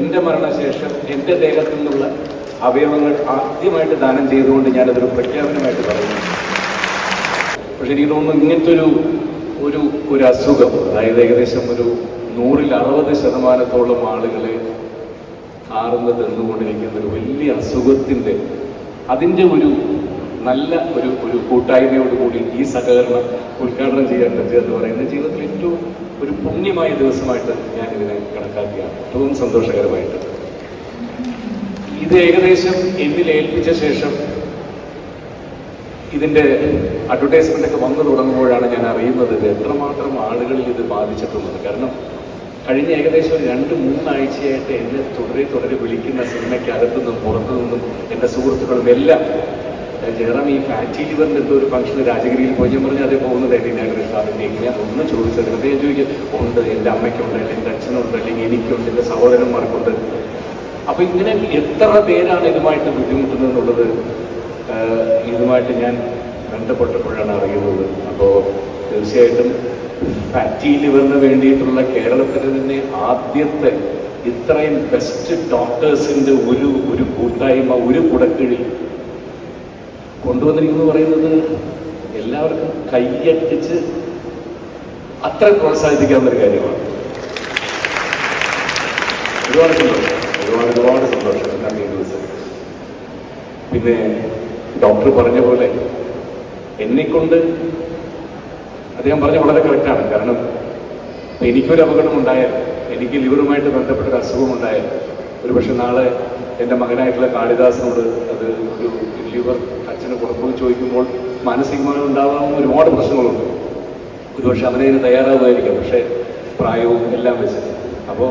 എന്റെ മരണശേഷം എന്റെ ദേഹത്തു നിന്നുള്ള അവയവങ്ങൾ ആദ്യമായിട്ട് ദാനം ചെയ്തുകൊണ്ട് ഞാനതൊരു പ്രഖ്യാപനമായിട്ട് പറയുന്നു. പക്ഷെ എനിക്ക് തോന്നുന്നു ഇങ്ങനത്തെ ഒരു ഒരു ഒരു അസുഖം അതായത് ഏകദേശം ഒരു നൂറിൽ അറുപത് ശതമാനത്തോളം ആളുകളെ കാർന്ന് തിന്നുകൊണ്ടിരിക്കുന്ന ഒരു വലിയ അസുഖത്തിന്റെ അതിന്റെ ഒരു നല്ല ഒരു ഒരു കൂട്ടായ്മയോടുകൂടി ഈ സഹകരണം ഉദ്ഘാടനം ചെയ്യാൻ പറ്റുക പറയുന്നത് ജീവിതത്തിൽ ഏറ്റവും ഒരു പുണ്യമായ ദിവസമായിട്ട് ഞാൻ ഇതിനെ കണക്കാക്കിയാണ്. ഏറ്റവും സന്തോഷകരമായിട്ട്. ഇത് ഏകദേശം എന്നിൽ ഏൽപ്പിച്ച ശേഷം ഇതിന്റെ അഡ്വർടൈസ്മെന്റ് ഒക്കെ വന്നു തുടങ്ങുമ്പോഴാണ് ഞാൻ അറിയുന്നത് ഇത് എത്രമാത്രം ആളുകളിൽ ഇത് ബാധിച്ചിട്ടുള്ളത്. കാരണം കഴിഞ്ഞ ഏകദേശം രണ്ട് മൂന്നാഴ്ചയായിട്ട് എന്നെ തുടരെ തുടരെ വിളിക്കുന്ന സിനിമയ്ക്ക് നിന്നും പുറത്തു നിന്നും എന്റെ സുഹൃത്തുക്കളും എല്ലാം ജയറാം ഈ ഫാറ്റി ലിവറിന്റെ എന്തോ ഒരു ഫംഗ്ഷന് രാജഗിരിയിൽ പോയി. ഞാൻ പറഞ്ഞു അതേ പോകുന്നത് എങ്ങനെയാണ് അതിന്റെ ഞാൻ ഒന്ന് ചോദിച്ചത് ഞാൻ ചോദിക്കും ഉണ്ട് എന്റെ അമ്മയ്ക്കുണ്ട് അല്ലെങ്കിൽ എന്റെ അച്ഛനുണ്ട് അല്ലെങ്കിൽ എനിക്കുണ്ട് എന്റെ സഹോദരന്മാർക്കുണ്ട്. അപ്പൊ ഇങ്ങനെ എത്ര പേരാണ് ഇതുമായിട്ട് ബുദ്ധിമുട്ടുന്നത് എന്നുള്ളത് ഇതുമായിട്ട് ഞാൻ ബന്ധപ്പെട്ടപ്പോഴാണ് അറിയുന്നത്. അപ്പോൾ തീർച്ചയായിട്ടും ഫാറ്റി ലിവറിന് വേണ്ടിയിട്ടുള്ള കേരളത്തിൽ തന്നെ ആദ്യത്തെ ഇത്രയും ബെസ്റ്റ് ഡോക്ടേഴ്സിന്റെ ഒരു ഒരു കൂട്ടായ്മ ഒരു കുടക്കീഴിൽ കൊണ്ടുവന്നിരിക്കുന്നു പറയുന്നത് എല്ലാവർക്കും കൈയട്ടിച്ച് അത്ര പ്രോത്സാഹിപ്പിക്കാവുന്ന ഒരു കാര്യമാണ്. ഒരുപാട് സന്തോഷം. ഒരുപാട് ഒരുപാട് സന്തോഷം നന്ദി ദിവസം. പിന്നെ ഡോക്ടർ പറഞ്ഞ പോലെ എന്നെക്കൊണ്ട് അദ്ദേഹം പറഞ്ഞ വളരെ കറക്റ്റാണ് കാരണം എനിക്കൊരു അപകടം ഉണ്ടായാൽ എനിക്ക് ലിവറുമായിട്ട് ബന്ധപ്പെട്ട ഒരു അസുഖം ഉണ്ടായാൽ ഒരു പക്ഷെ നാളെ എന്റെ മകനായിട്ടുള്ള കാളിദാസിനോട് അത് ഒരു ലിവർ അച്ഛന് കൊടുക്കുമെന്ന് ചോദിക്കുമ്പോൾ മാനസികമായി ഉണ്ടാകാവുന്ന ഒരുപാട് പ്രശ്നങ്ങളുണ്ട്. ഒരുപക്ഷെ അവനതിന് തയ്യാറാവുമായിരിക്കാം. പക്ഷേ പ്രായവും എല്ലാം വെച്ച്. അപ്പോൾ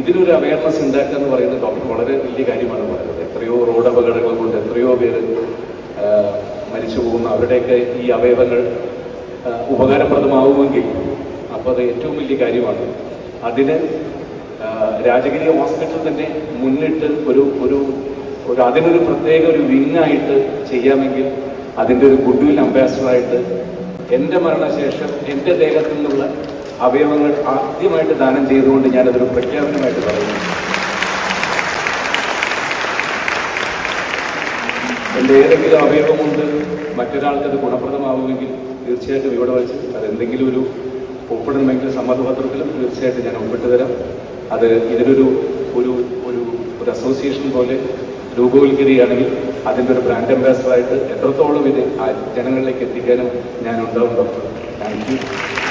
ഇതിനൊരു അവയർനെസ് ഉണ്ടാക്കുക എന്ന് പറയുന്നത് ഡോക്ടർ വളരെ വലിയ കാര്യമാണ് പറയുന്നത്. എത്രയോ റോഡ് അപകടങ്ങൾ കൊണ്ട് എത്രയോ പേര് മരിച്ചു പോകുന്ന. അവരുടെയൊക്കെ ഈ അവയവങ്ങൾ ഉപകാരപ്രദമാവുമെങ്കിൽ അപ്പോൾ അത് ഏറ്റവും വലിയ കാര്യമാണ്. അതിന് രാജഗിരി ഹോസ്പിറ്റൽ തന്നെ മുന്നിട്ട് ഒരു ഒരു ഒരു അതിനൊരു പ്രത്യേക ഒരു വിങ്ങായിട്ട് ചെയ്യാമെങ്കിൽ അതിന്റെ ഒരു ഗുഡ് വിൽ അംബാസിഡറായിട്ട് എന്റെ മരണശേഷം എന്റെ ദേഹത്തു നിന്നുള്ള അവയവങ്ങൾ ആദ്യമായിട്ട് ദാനം ചെയ്തുകൊണ്ട് ഞാനതൊരു പ്രഖ്യാപനമായിട്ട് പറയുന്നു. എന്റെ ഏതെങ്കിലും അവയവം കൊണ്ട് മറ്റൊരാൾക്ക് അത് ഗുണപ്രദമാവുമെങ്കിൽ തീർച്ചയായിട്ടും ഇവിടെ വെച്ച് അതെന്തെങ്കിലും ഒരു ഒപ്പിടണമെങ്കിൽ സമ്മതപത്രത്തിലും തീർച്ചയായിട്ടും ഞാൻ ഒപ്പിട്ട് തരാം. അത് ഇതിനൊരു ഒരു ഒരു ഒരു അസോസിയേഷൻ പോലെ രൂപവൽക്കരിക്കുകയാണെങ്കിൽ അതിന്റെ ഒരു ബ്രാൻഡ് അംബാസഡറായിട്ട് എത്രത്തോളം ഇത് ജനങ്ങളിലേക്ക് എത്തിക്കാനും ഞാൻ ഉണ്ടാവും ഡോക്ടർ താങ്ക് യു